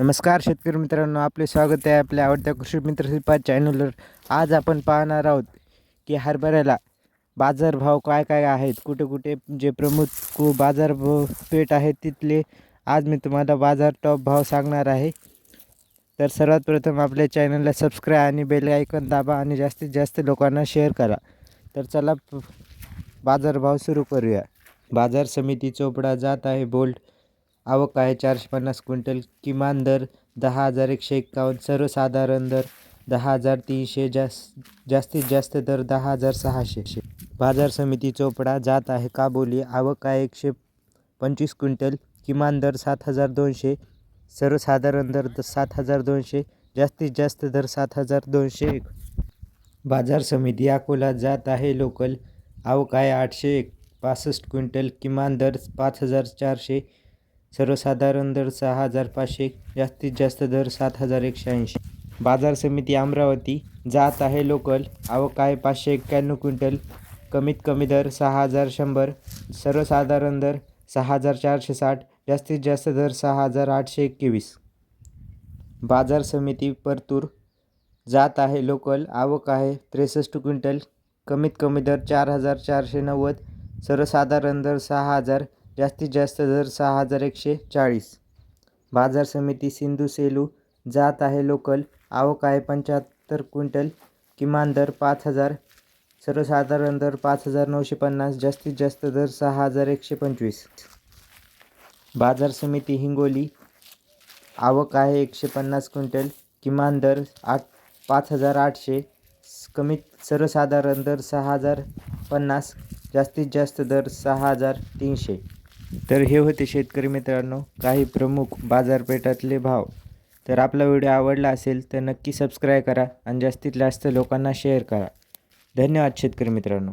नमस्कार शेतकरी मित्रांनो आपले स्वागत आहे आपल्या आवडत्या कृषी मित्र श्रीपाद चॅनलवर आज आपण पाहणार आहोत की हरभऱ्याला बाजारभाव काय काय आहेत कुठे कुठे जे प्रमुख कु- बाजारभाव पेठ आहेत तिथले आज मी तुम्हाला बाजार टॉप भाव सांगणार आहे. तर सर्वात प्रथम आपल्या चॅनलला सबस्क्राईब आणि बेल आयकॉन दाबा आणि जास्तीत जास्त लोकांना शेअर करा. तर चला बाजारभाव सुरू करूया. बाजार समिती चोपडा जात आहे बोल्ट आवक आहे. चारशे पन्नास क्विंटल किमान दर दहा हजार एकशे एक्कावन्न. सर्वसाधारण दर दहा हजार तीनशे. जास जास्तीत जास्त दर दहा हजार सहाशे. बाजार समिती चोपडा जात आहे. काबोली आवक आहे एकशे पंचवीस क्विंटल किमान दर सात हजार दोनशे. सर्वसाधारण दर द- सात हजार दोनशे. जास्तीत जास्त दर सात हजार दोनशे एक. बाजार समिती अकोला जात आहे. लोकल आवक आहे आठशे एक. पासष्ट क्विंटल किमान दर पाच हजार चारशे. सर्वसाधारण दर सहा हजार पाचशे जास्तीत जास्त दर सात हजार एकशे ऐंशी. बाजार समिती अमरावती जात आहे लोकल. आवक आहे पाचशे एक्क्याण्णव क्विंटल. कमीत कमी दर सहा हजार शंभर. सर्वसाधारण दर सहा हजार चारशे साठ. जास्तीत जास्त दर सहा हजार आठशे एकवीस. बाजार समिती परतूर जात आहे लोकल. आवक आहे त्रेसष्ट क्विंटल. कमीत कमी दर चार हजार चारशे नव्वद. सर्वसाधारण दर सहा हजार जास्तीत जास्त दर सहा हजार एकशे चाळीस. बाजार समिती सिंधू सेलू जात आहे लोकल. आवक आहे पंच्याहत्तर क्विंटल. किमान दर पाच हजार. सर्वसाधारण दर पाच हजार नऊशे पन्नास. जास्तीत जास्त दर सहा हजार एकशे पंचवीस. बाजार समिती हिंगोली. आवक आहे एकशे पन्नास क्विंटल. किमान दर आठ पाच हजार आठशे. कमीत सर्वसाधारण दर सहा हजार पन्नास. जास्तीत जास्त दर सहा हजार तीनशे. तर हे होते शेतकरी मित्रांनो काही प्रमुख बाजारपेठातले भाव. तर आपला व्हिडिओ आवडला असेल तर नक्की सबस्क्राईब करा आणि जास्तीत जास्त लोकांना शेअर करा. धन्यवाद शेतकरी मित्रांनो.